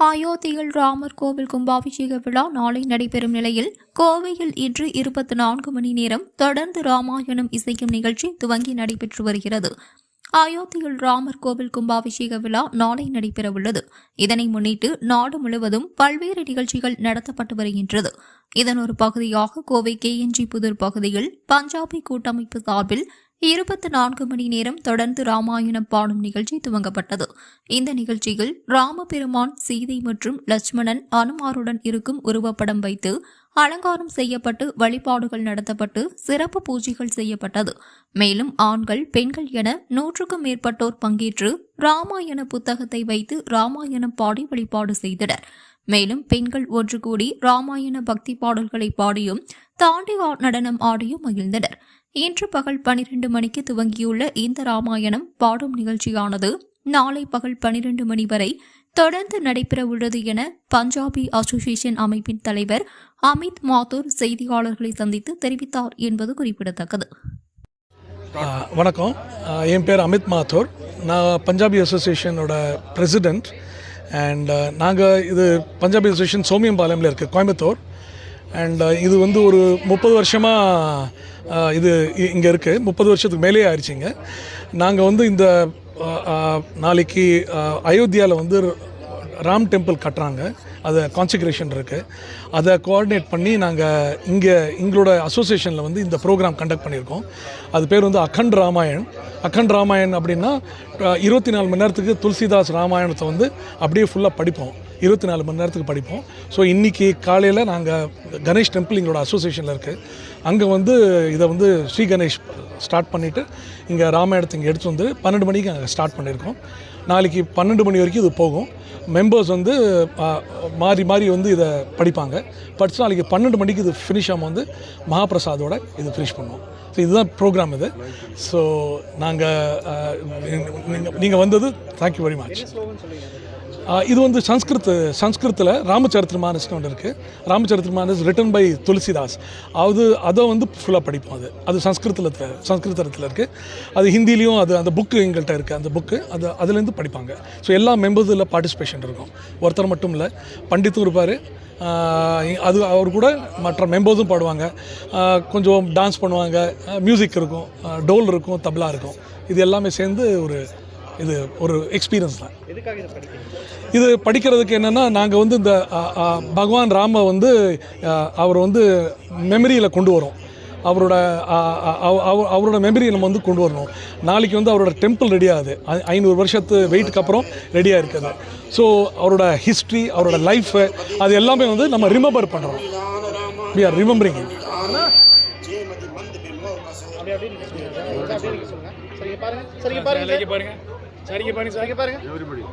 அயோத்தியில் ராமர் கோவில் கும்பாபிஷேக விழா நாளை நடைபெறும் நிலையில் கோவையில் இன்று இருபத்தி நான்கு மணி நேரம் தொடர்ந்து ராமாயணம் இசைக்கும் நிகழ்ச்சி துவங்கி நடைபெற்று வருகிறது. அயோத்தியில் ராமர் கோவில் கும்பாபிஷேக விழா நாளை நடைபெறவுள்ளது. இதனை முன்னிட்டு நாடு முழுவதும் பல்வேறு நிகழ்ச்சிகள் நடத்தப்பட்டு வருகின்றது. இதன் ஒரு பகுதியாக கோவை கேஎன்ஜி புதூர் பகுதியில் பஞ்சாபி கூட்டமைப்பு சார்பில் இருபத்தி நான்கு மணி நேரம் தொடர்ந்து ராமாயணம் பாடும் நிகழ்ச்சி துவங்கப்பட்டது. இந்த நிகழ்ச்சியில் ராமபெருமான் சீதை மற்றும் லட்சுமணன் அனுமாருடன் இருக்கும் உருவப்படம் வைத்து அலங்காரம் செய்யப்பட்டு வழிபாடுகள் நடத்தப்பட்டு சிறப்பு பூஜைகள் செய்யப்பட்டது. மேலும் ஆண்கள் பெண்கள் என நூற்றுக்கும் மேற்பட்டோர் பங்கேற்று ராமாயண புத்தகத்தை வைத்து ராமாயணம் பாடி வழிபாடு செய்தனர். மேலும் பெண்கள் ஒன்று கூடி ராமாயண பக்தி பாடல்களை பாடியும் தாண்டி நடனம் ஆடியும் மகிழ்ந்தனர். இன்று பகல் பனிரெண்டு மணிக்கு துவங்கியுள்ள இந்த ராமாயணம் பாடும் நிகழ்ச்சியானது நாளை பகல் பனிரெண்டு மணி வரை தொடர்ந்து நடைபெறவுள்ளது என பஞ்சாபி அசோசியேஷன் அமைப்பின் தலைவர் அமித் மாத்தூர் செய்தியாளர்களை சந்தித்து தெரிவித்தார் என்பது குறிப்பிடத்தக்கது. வணக்கம். என் பேர் அமித் மாத்தூர். நான் பஞ்சாபி அசோசியேஷனோட பிரசிடெண்ட் அண்ட் நாங்கள் இது பஞ்சாபி அசோசியேஷன் சோமியம்பாளையமில் இருக்குது கோயம்புத்தூர். அண்ட் uh, இது வந்து ஒரு முப்பது வருஷமாக இது இங்கே இருக்குது முப்பது வருஷத்துக்கு மேலே ஆயிடுச்சிங்க. நாங்கள் வந்து இந்த நாளைக்கு அயோத்தியாவில் வந்து ராம் டெம்பிள் கட்டுறாங்க. அதை கான்சிக்ரேஷன் இருக்குது அதை கோஆர்டினேட் பண்ணி நாங்கள் இங்கே எங்களோட அசோசியேஷனில் வந்து இந்த ப்ரோக்ராம் கண்டக்ட் பண்ணியிருக்கோம். அது பேர் வந்து அகண்ட் ராமாயண். அகண்ட் ராமாயண் அப்படின்னா இருபத்தி நாலு மணி நேரத்துக்கு துளசிதாஸ் ராமாயணத்தை வந்து அப்படியே ஃபுல்லாக படிப்போம். இருபத்தி நாலு மணி நேரத்துக்கு படிப்போம். ஸோ இன்றைக்கி காலையில் நாங்கள் கணேஷ் டெம்பிள் எங்களோட அசோசியேஷனில் இருக்குது அங்கே வந்து இதை வந்து ஸ்ரீ கணேஷ் ஸ்டார்ட் பண்ணிவிட்டு இங்கே ராமாயணத்தை இங்கே எடுத்து வந்து பன்னெண்டு மணிக்கு அங்கே ஸ்டார்ட் பண்ணியிருக்கோம் நாளைக்கு பன்னெண்டு மணி வரைக்கும் இது போகும். மெம்பர்ஸ் வந்து மாறி மாறி வந்து இதை படிப்பாங்க. படித்து நாளைக்கு பன்னெண்டு மணிக்கு இது ஃபினிஷ் ஆகும் வந்து மகாபிரசாதோட இது ஃபினிஷ் பண்ணுவோம். ஸோ இதுதான் ப்ரோக்ராம் இது. ஸோ நாங்கள் நீங்கள் வந்தது தேங்க்யூ வெரி மச் இது வந்து சன்ஸ்கிருத் சன்ஸ்கிருத்தில் ராமச்சரித்திரமானஸ்னு ஒன்று இருக்குது ராமச்சரித்திரமானஸ் ரிட்டன் பை துளசிதாஸ். அது அதை வந்து ஃபுல்லாக படிப்போம் அது. அது சன்ஸ்கிருத்தில் சன்ஸ்கிருதத்தில் இருக்குது அது ஹிந்திலையும் அது அந்த புக்கு எங்கள்கிட்ட இருக்குது அந்த புக்கு அது அதுலேருந்து படிப்பாங்க. ஸோ எல்லா மெம்பர்ஸ் இதில் பார்ட்டிசிபேஷன் இருக்கும். ஒருத்தர் மட்டும் இல்லை. பண்டித்தும் இருப்பார். அது அவர் கூட மற்ற மெம்பர்ஸும் பாடுவாங்க. கொஞ்சம் டான்ஸ் பண்ணுவாங்க. மியூசிக் இருக்கும். டோல் இருக்கும் தப்லா இருக்கும். இது எல்லாமே சேர்ந்து ஒரு இது ஒரு எக்ஸ்பீரியன்ஸ் தான். இது படிக்கிறதுக்கு என்னென்னா நாங்கள் வந்து இந்த பகவான் ராம வந்து அவர் வந்து மெமரியில் கொண்டு வரோம். அவரோட அவரோட மெமரியை நம்ம வந்து கொண்டு வரணும். நாளைக்கு வந்து அவரோட டெம்பிள் ரெடி ஆகுது. ஐ- ஐநூறு வருஷத்து வெயிட்டுக்கு அப்புறம் ரெடியாக இருக்குது ஸோ அவரோட ஹிஸ்ட்ரி அவரோட லைஃபு அது எல்லாமே வந்து நம்ம ரிமெம்பர் பண்ணுறோம் வி ஆர் ரிமெம்பரிங் சரிங்க பாருங்க. சரிங்க பாருங்க. பாருங்க. சரிங்க பாருங்க சரிங்க பாருங்க பாருங்க